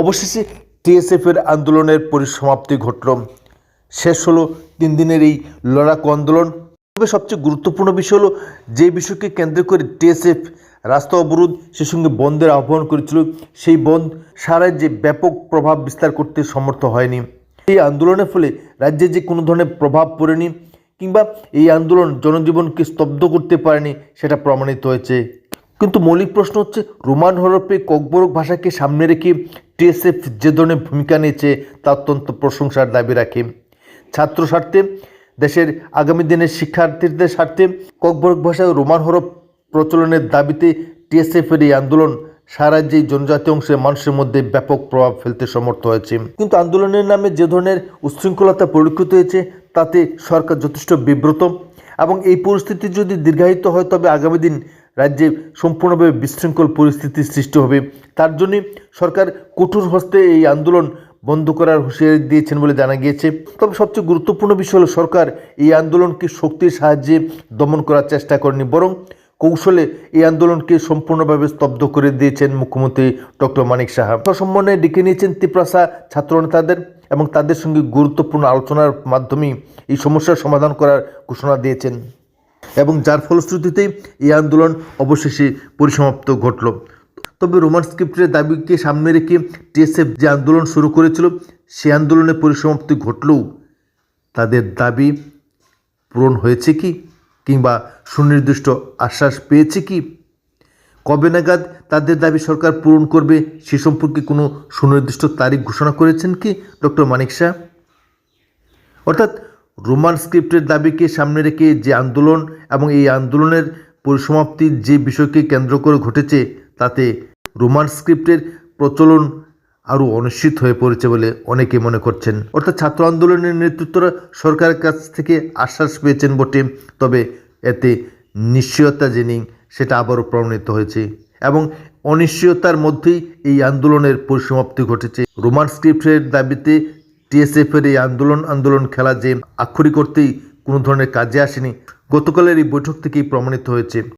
অবশেষে টিএসএফের আন্দোলনের পরিসমাপ্তি ঘটল। শেষ হলো তিন দিনের এই লড়াকু আন্দোলন। তবে সবচেয়ে গুরুত্বপূর্ণ বিষয় হলো যে বিষয়কে কেন্দ্র করে টিএসএফ, রাস্তা অবরোধ সে সঙ্গে বন্ধের আহ্বান করেছিল। সেই বন্ধ সারা রাজ্যে ব্যাপক প্রভাব বিস্তার করতে সমর্থ হয়নি। এই আন্দোলনের ফলে রাজ্যে যে কোনো ধরনের প্রভাব পড়েনি কিংবা এই আন্দোলন জনজীবনকে স্তব্ধ করতে পারেনি সেটা প্রমাণিত হয়েছে। কিন্তু মৌলিক প্রশ্ন হচ্ছে, রোমান হরপে ককবরক ভাষাকে সামনে রেখে টিএসএফ যে ধরনের ভূমিকা নিয়েছে, তা অত্যন্ত প্রশংসার দাবি রাখে। ছাত্র স্বার্থে, দেশের আগামী দিনের শিক্ষার্থীদের স্বার্থে ককবরক ভাষায় রোমান হরফ প্রচলনের দাবিতে টিএসএফের এই আন্দোলন সারা রাজ্যেই জনজাতি অংশের মানুষের মধ্যে ব্যাপক প্রভাব ফেলতে সমর্থ হয়েছে। কিন্তু আন্দোলনের নামে যে ধরনের উচ্ছৃঙ্খলতা পরিলক্ষিত হয়েছে, তাতে সরকার যথেষ্ট বিব্রত। এবং এই পরিস্থিতি যদি দীর্ঘায়িত হয়, তবে আগামী দিন রাজ্যে সম্পূর্ণভাবে বিশৃঙ্খল পরিস্থিতি সৃষ্টি হবে। তার জন্য সরকার কঠোর হস্তে এই আন্দোলন বন্ধ করার হুঁশিয়ারি দিয়েছেন বলে জানা গিয়েছে। তবে সবচেয়ে গুরুত্বপূর্ণ বিষয় হল, সরকার এই আন্দোলনকে শক্তির সাহায্যে দমন করার চেষ্টা করেনি, বরং কৌশলে এই আন্দোলনকে সম্পূর্ণভাবে স্তব্ধ করে দিয়েছেন মুখ্যমন্ত্রী ডক্টর মানিক সাহা। সম্মানে ডেকে নিয়েছেন তিপ্রাসা ছাত্রনেতাদের এবং তাদের সঙ্গে গুরুত্বপূর্ণ আলোচনার মাধ্যমেই এই সমস্যার সমাধান করার ঘোষণা দিয়েছেন। এবং যার ফলশ্রুতিতেই এই আন্দোলন অবশেষে পরিসমাপ্ত ঘটল। তবে রোমান স্ক্রিপ্টের দাবিকে সামনে রেখে টিএসএফ যে আন্দোলন শুরু করেছিল সেই আন্দোলনে পরিসমাপ্তি ঘটলেও তাদের দাবি পূরণ হয়েছে কি? কিংবা সুনির্দিষ্ট আশ্বাস পেয়েছে কি? কবে নাগাদ তাদের দাবি সরকার পূরণ করবে সে সম্পর্কে কোনো সুনির্দিষ্ট তারিখ ঘোষণা করেছেন কি, ডক্টর মানিক শাহ? অর্থাৎ রোমান স্ক্রিপ্টের দাবিকে সামনে রেখে যে আন্দোলন এবং এই আন্দোলনের পরিসমাপ্তির যে বিষয়কে কেন্দ্র করে ঘটেছে, তাতে রোমান স্ক্রিপ্টের প্রচলন আরও অনিশ্চিত হয়ে পড়েছে বলে অনেকে মনে করছেন। অর্থাৎ ছাত্র আন্দোলনের নেতৃত্বরা সরকারের কাছ থেকে আশ্বাস পেয়েছেন বটে, তবে এতে নিশ্চয়তা যে সেটা আবারও প্রমাণিত হয়েছে এবং অনিশ্চয়তার মধ্যেই এই আন্দোলনের পরিসমাপ্তি ঘটেছে। রোমান স্ক্রিপ্টের দাবিতে টিএসএফের এই আন্দোলন আন্দোলন খেলা যে আক্ষরিক করতেই কোনো ধরনের কাজে আসেনি, গতকালের এই বৈঠক থেকেই প্রমাণিত হয়েছে।